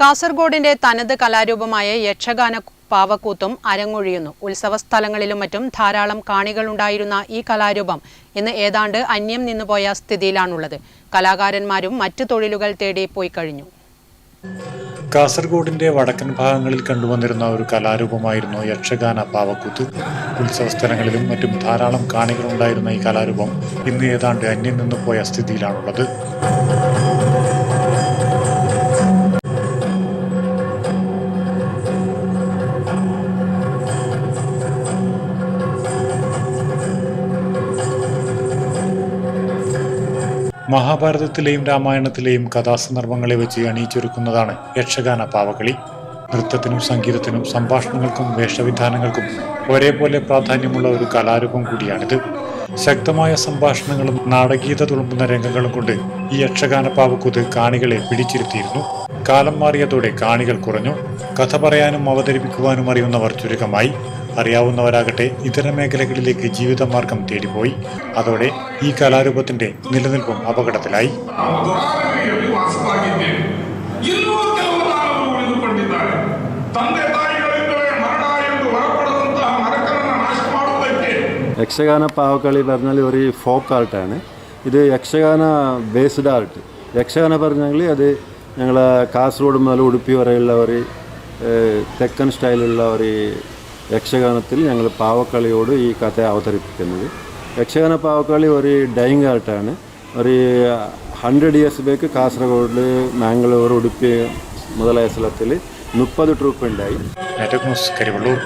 കാസർഗോഡിന്റെ തനത് കലാരൂപമായ യക്ഷഗാന പാവക്കൂത്തും അരങ്ങൊഴിയുന്നു. ഉത്സവ സ്ഥലങ്ങളിലും മറ്റും ധാരാളം കാണികളുണ്ടായിരുന്ന ഈ കലാരൂപം ഇന്ന് ഏതാണ്ട് അന്യം നിന്നുപോയ സ്ഥിതിയിലാണുള്ളത്. കലാകാരന്മാരും മറ്റു തൊഴിലുകൾ തേടി പോയി കഴിഞ്ഞു. കാസർഗോഡിന്റെ വടക്കൻ ഭാഗങ്ങളിൽ കണ്ടുവന്നിരുന്ന ഒരു കലാരൂപമായിരുന്നു യക്ഷഗാന പാവക്കൂത്ത്. ഉത്സവ സ്ഥലങ്ങളിലും മറ്റും ധാരാളം കാണികളുണ്ടായിരുന്ന ഈ കലാരൂപം ഇന്ന് ഏതാണ്ട് അന്യം നിന്നുപോയ സ്ഥിതിയിലാണുള്ളത്. മഹാഭാരതത്തിലെയും രാമായണത്തിലെയും കഥാസന്ദർഭങ്ങളെ വെച്ച് അണിയിച്ചൊരുക്കുന്നതാണ് യക്ഷഗാന പാവകളി. നൃത്തത്തിനും സംഗീതത്തിനും സംഭാഷണങ്ങൾക്കും വേഷവിധാനങ്ങൾക്കും ഒരേപോലെ പ്രാധാന്യമുള്ള ഒരു കലാരൂപം കൂടിയാണിത്. ശക്തമായ സംഭാഷണങ്ങളും നാടകീയത തുളുമ്പുന്ന രംഗങ്ങളും കൊണ്ട് ഈ യക്ഷഗാന പാവക്കൂത്ത് കാണികളെ പിടിച്ചിരുത്തിയിരുന്നു. കാലം മാറിയതോടെ കാണികൾ കുറഞ്ഞു. കഥ പറയാനും അവതരിപ്പിക്കുവാനും അറിയുന്നവർ ചുരുക്കമായി. അറിയാവുന്നവരാകട്ടെ ഇതര മേഖലകളിലേക്ക് ജീവിതമാർഗം തേടിപ്പോയി അതോടെ ഈ കലാരൂപത്തിന്റെ നിലനിൽപ്പും അപകടത്തിലായി ದೊಡ್ಡದಾಗಿ ವಾಸವಾಗಿದ್ದೇನೆ ಇನ್ನೂ ಕೆಲವು ನಾಲ್ವರು ಉಳಿದುಕೊಂಡಿದ್ದಾರೆ ತಂದೆ ತಾಯಿಗಳಿದ್ದರೆ ಮರಣ ಎಂದು ಹೊರಪಡದಂತಹ ನರಕರನ್ನು ನಾಶ ಮಾಡುವುದಕ್ಕೆ യക്ഷഗാന പാവക്കളി പറഞ്ഞാൽ ഒരു ഫോക്ക് ആർട്ടാണ് ഇത് യക്ഷഗാന ബേസ്ഡ് ആർട്ട് യക്ഷഗാന പറഞ്ഞാൽ അത് ഞങ്ങൾ കാസർഗോഡ് മുതൽ ഉടുപ്പി വരെയുള്ള ഒരു ഏഹ്, തെക്കൻ സ്റ്റൈലുള്ള ഒരു യക്ഷഗാനത്തിൽ ഞങ്ങൾ പാവക്കളിയോട് ഈ കഥ അവതരിപ്പിക്കുന്നത്. യക്ഷഗാന പാവക്കളി ഒരു ഡൈങ് ആർട്ടാണ് ഒരു hundred years back Kasaragod Mangalore Udupi മുതലായ സ്ഥലത്തിൽ മുപ്പത് ട്രൂപ്പ് ഉണ്ടായി. കരിവള്ളൂർ